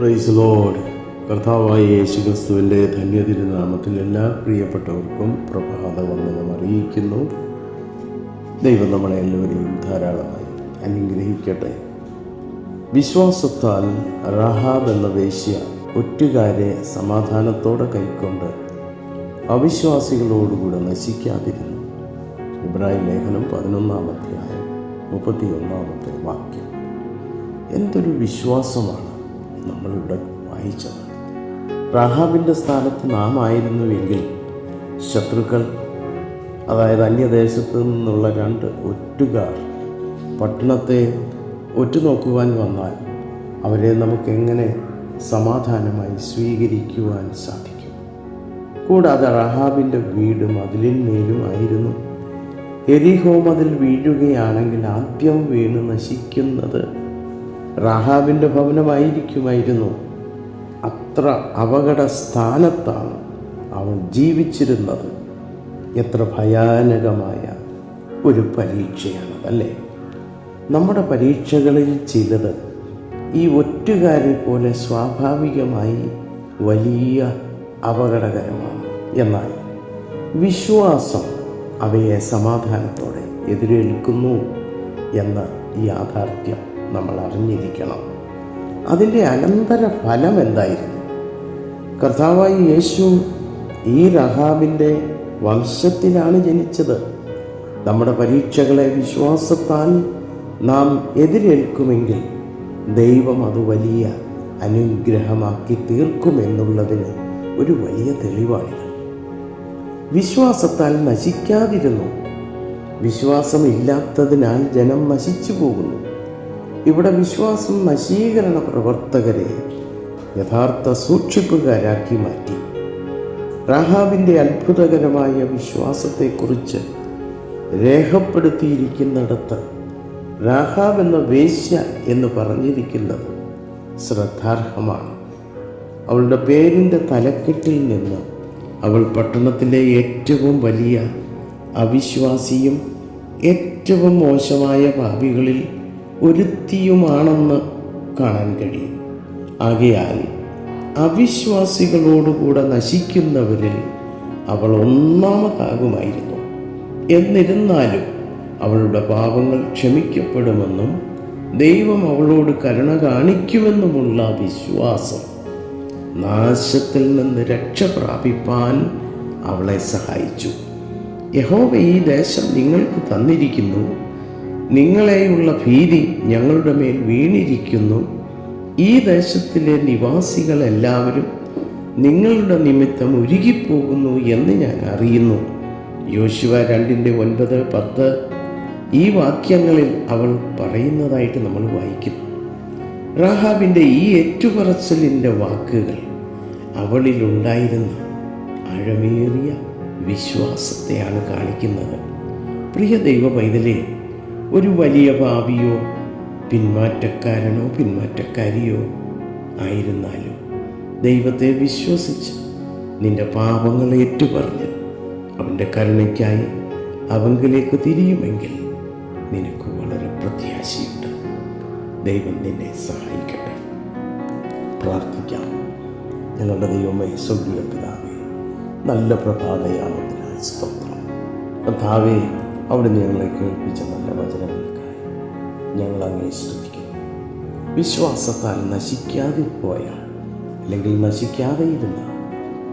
Price load കർത്താവായ യേശു ക്രിസ്തുവിന്റെ ധന്യതിരുനാമത്തിൽ എല്ലാ പ്രിയപ്പെട്ടവർക്കും പ്രഭാത വന്ദനം അറിയിക്കുന്നു. ദൈവം നമ്മളെ എല്ലാവരെയും ധാരാളമായി അനുഗ്രഹിക്കട്ടെ. വിശ്വാസത്താൽ റഹാബ് എന്ന വേശ്യ ഒറ്റുകാരെ സമാധാനത്തോടെ കൈക്കൊണ്ട് അവിശ്വാസികളോടുകൂടെ നശിക്കാതിരുന്നു. ഇബ്രാഹിം ലേഖനം പതിനൊന്നാം അധ്യായം മുപ്പത്തിയൊന്നാമത്തെ വാക്യം. എന്തൊരു വിശ്വാസമാണ്. നമ്മളിവിടെ വായിച്ചത്. റഹാബിന്റെ സ്ഥാനത്ത് നാം ആയിരുന്നുവെങ്കിൽ ശത്രുക്കൾ അതായത് അന്യദേശത്ത് നിന്നുള്ള രണ്ട് ഒറ്റുകാർ പട്ടണത്തെ ഒറ്റുനോക്കുവാൻ വന്നാൽ അവരെ നമുക്കെങ്ങനെ സമാധാനമായി സ്വീകരിക്കുവാൻ സാധിക്കും? കൂടാതെ റഹാബിന്റെ വീടും അതിലിന്മേലും ആയിരുന്നു. എരിഹോ മതിൽ വീഴുകയാണെങ്കിൽ ആദ്യം വീണ് നശിക്കുന്നത് റാഹാബിന്റെ ഭവനമായിരിക്കുമായിരുന്നു. അത്ര അപകട സ്ഥാനത്താണ് അവൻ ജീവിച്ചിരുന്നത്. എത്ര ഭയാനകമായ ഒരു പരീക്ഷയാണതല്ലേ? നമ്മുടെ പരീക്ഷകളിൽ ചിലത് ഈ ഒറ്റുകാരെ പോലെ സ്വാഭാവികമായി വലിയ അപകടകരമാണ്. എന്നാൽ വിശ്വാസം അവയെ സമാധാനത്തോടെ എതിരേൽക്കുന്നു എന്ന യാഥാർത്ഥ്യം. നമ്മൾ അറിഞ്ഞിരിക്കണം അതിന്റെ അനന്തര ഫലം എന്തായിരുന്നു കർത്താവായി യേശു ഈ റഹാബിന്റെ വംശത്തിലാണ് ജനിച്ചത്. നമ്മുടെ പരീക്ഷകളെ വിശ്വാസത്താൽ നാം എതിരേൽക്കുമെങ്കിൽ ദൈവം അത് വലിയ അനുഗ്രഹമാക്കി തീർക്കുമെന്നുള്ളതിന് ഒരു വലിയ തെളിവാണിത്. വിശ്വാസത്താൽ നശിക്കാതിരുന്നു. വിശ്വാസമില്ലാത്തതിനാൽ ജനം നശിച്ചു പോകുന്നു. ഇവിടെ വിശ്വാസം നശീകരണ പ്രവർത്തകരെ യഥാർത്ഥ സൂക്ഷിപ്പുകാരാക്കി മാറ്റി. റാഹാബിന്റെ അത്ഭുതകരമായ വിശ്വാസത്തെക്കുറിച്ച് രേഖപ്പെടുത്തിയിരിക്കുന്നിടത്ത് രാഹാബ് എന്ന വേശ്യ എന്ന് പറഞ്ഞിരിക്കുന്നത് ശ്രദ്ധാർഹമാണ്. അവളുടെ പേരിന്റെ തലക്കെട്ടിൽ നിന്ന് അവൾ പട്ടണത്തിലെ ഏറ്റവും വലിയ അവിശ്വാസിയും ഏറ്റവും മോശമായ പാപികളിൽ ഒരുത്തിയുമാണെന്ന് കാണാൻ കഴിയും. ആകയാൽ അവിശ്വാസികളോടുകൂടെ നശിക്കുന്നവരിൽ അവൾ ഒന്നാമതാകുമായിരുന്നു. എന്നിരുന്നാലും അവളുടെ പാപങ്ങൾ ക്ഷമിക്കപ്പെടുമെന്നും ദൈവം അവളോട് കരുണ കാണിക്കുമെന്നുമുള്ള വിശ്വാസം നാശത്തിൽ നിന്ന് രക്ഷ പ്രാപിപ്പാൻ അവളെ സഹായിച്ചു. യഹോവ ഈ ദേശം നിങ്ങൾക്ക് തന്നിരിക്കുന്നു. നിങ്ങളെയുള്ള ഭീതി ഞങ്ങളുടെ മേൽ വീണിരിക്കുന്നു. ഈ ദേശത്തിലെ നിവാസികളെല്ലാവരും നിങ്ങളുടെ നിമിത്തം ഉരുകിപ്പോകുന്നു എന്ന് ഞാൻ അറിയുന്നു. യോശുവ രണ്ടിന്റെ ഒൻപത് പത്ത് ഈ വാക്യങ്ങളിൽ അവൾ പറയുന്നതായിട്ട് നമ്മൾ വായിക്കുന്നു. റഹാബിന്റെ ഈ ഏറ്റുപറച്ചിലിന്റെ വാക്കുകൾ അവളിലുണ്ടായിരുന്ന ആഴമേറിയ വിശ്വാസത്തെയാണ് കാണിക്കുന്നത്. പ്രിയ ദൈവ പൈതലേ ഒരു വലിയ ഭാവിയോ പിന്മാറ്റക്കാരനോ പിന്മാറ്റക്കാരിയോ ആയിരുന്നാലും ദൈവത്തെ വിശ്വസിച്ച് നിന്റെ പാപങ്ങൾ ഏറ്റുപറഞ്ഞ് അവന്റെ കരുണയ്ക്കായി അവങ്കിലേക്ക് തിരിയുമെങ്കിൽ നിനക്ക് വളരെ പ്രത്യാശയുണ്ട്. ദൈവം നിന്നെ സഹായിക്കട്ടെ. പ്രാർത്ഥിക്കാം. ഞങ്ങളുടെ ദൈവമേ സ്വർഗീയ പിതാവേ നല്ല പ്രഭാതയാമത്തിനായി സ്തോത്രം. കർത്താവേ അവിടെ ഞങ്ങളെ കേൾപ്പിച്ച നല്ല വചനങ്ങൾക്കായി ഞങ്ങൾ അങ്ങനെ സ്തുതിക്കുന്നു. വിശ്വാസത്താൽ നശിക്കാതെ പോയ അല്ലെങ്കിൽ നശിക്കാതെ ഇരുന്ന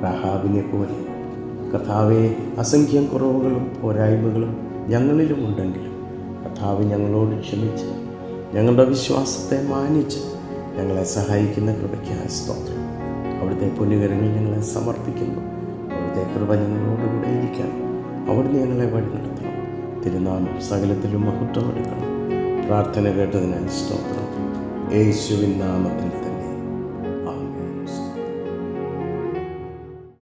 റഹാബിനെ പോലെ കഥാവെ അസംഖ്യം കുറവുകളും പോരായ്മകളും ഞങ്ങളിലും ഉണ്ടെങ്കിലും കഥാവ് ഞങ്ങളോട് ക്ഷമിച്ച് ഞങ്ങളുടെ വിശ്വാസത്തെ മാനിച്ച് ഞങ്ങളെ സഹായിക്കുന്ന കൃപയ്ക്കായ സ്തോത്രം. അവിടുത്തെ പുണ്യകരങ്ങൾ ഞങ്ങളെ സമർപ്പിക്കുന്നു. അവിടുത്തെ കൃപ ഞങ്ങളോടുകൂടെ ഇരിക്കണം അവിടുന്ന് ഞങ്ങളെ വഴി നടത്തണം. തിരുനാമം സകലത്തിലും മഹത്വം എടുക്കണം പ്രാർത്ഥന കേട്ടതിന് സ്തോത്രം. യേശുവിൻ നാമത്തിൽ